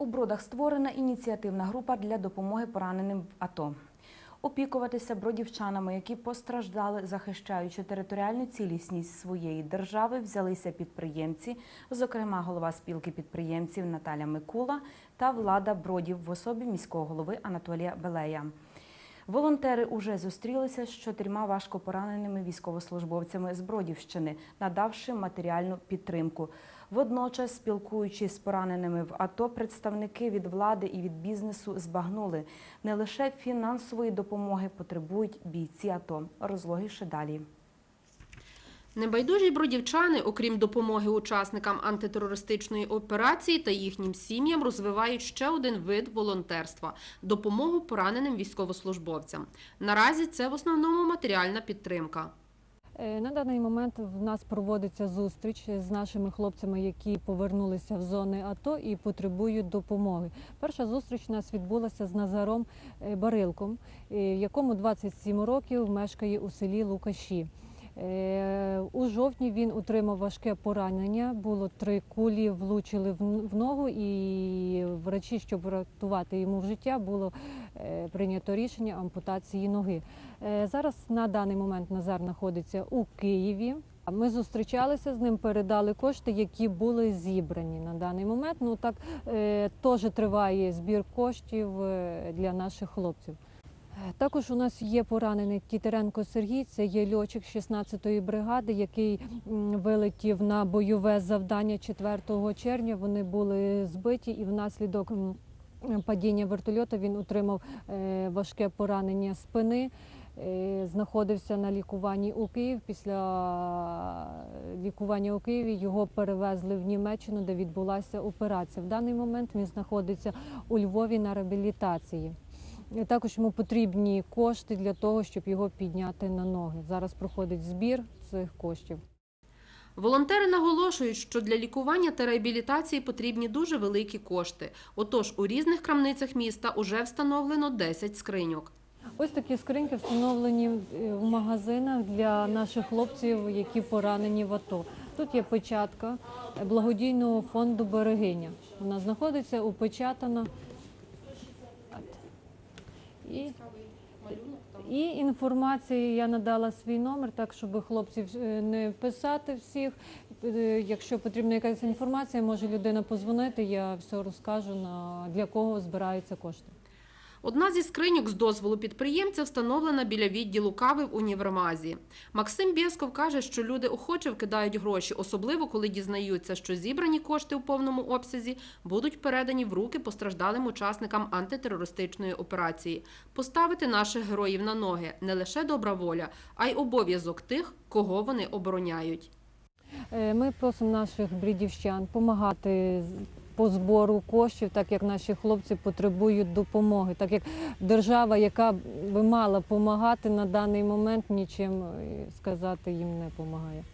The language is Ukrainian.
У Бродах створена ініціативна група для допомоги пораненим в АТО. Опікуватися бродівчанами, які постраждали, захищаючи територіальну цілісність своєї держави, взялися підприємці, зокрема голова спілки підприємців Наталя Микула та влада бродів в особі міського голови Анатолія Белея. Волонтери уже зустрілися з чотирма важкопораненими військовослужбовцями з Бродівщини, надавши матеріальну підтримку. Водночас, спілкуючись з пораненими в АТО, представники від влади і від бізнесу збагнули не лише фінансової допомоги потребують бійці АТО. Розлогіше далі. Небайдужі бродівчани, окрім допомоги учасникам антитерористичної операції та їхнім сім'ям, розвивають ще один вид волонтерства допомогу пораненим військовослужбовцям. Наразі це в основному матеріальна підтримка. Е, На даний момент в нас проводиться зустріч з нашими хлопцями, які повернулися в зони АТО і потребують допомоги. Перша зустріч у нас відбулася з Назаром е, Барилком, е, якому 27 років мешкає у селі Лукаші. Е, У жовтні він отримав важке поранення. Було три кулі, влучили в ногу, і врачі, щоб врятувати йому життя, було е, прийнято рішення ампутації ноги. Е, Зараз на даний момент Назар знаходиться у Києві. Ми зустрічалися з ним, передали кошти, які були зібрані на даний момент. Ну так теж триває збір коштів для наших хлопців. Також у нас є поранений Кітеренко Сергій, це є льотчик 16-ї бригади, який вилетів на бойове завдання 4 червня. Вони були збиті і внаслідок падіння вертольота він отримав е, важке поранення спини. Е, Знаходився на лікуванні у Київ. Після лікування у Києві його перевезли в Німеччину, де відбулася операція. В даний момент він знаходиться у Львові на реабілітації. І Також йому потрібні кошти для того, щоб його підняти на ноги. Зараз проходить збір цих коштів. Волонтери наголошують, що для лікування та реабілітації потрібні дуже великі кошти. Отож, у різних крамницях міста уже встановлено 10 скриньок. Ось такі скриньки встановлені е, в магазинах для наших хлопців, які поранені в АТО. Тут є печатка благодійного фонду Берегиня. Вона знаходиться упечатана. І, і інформації я надала свій номер, так щоб хлопців е, не писати всіх. Е, Якщо потрібна якась інформація, може людина позвонити, я все розкажу на для кого збираються кошти. Одна зі скриньок з дозволу підприємця встановлена біля відділу кави в універмазі. Максим Бєсков каже, що люди охоче вкидають гроші, особливо коли дізнаються, що зібрані кошти у повному обсязі будуть передані в руки постраждалим учасникам антитерористичної операції. Поставити наших героїв на ноги не лише добра воля, а й обов'язок тих, кого вони обороняють. Е, Ми просимо наших брідівщан допомагати по збору коштів, так як наші хлопці потребують допомоги, так як держава, яка би мала допомагати на даний момент, нічим е, сказати їм не допомагає.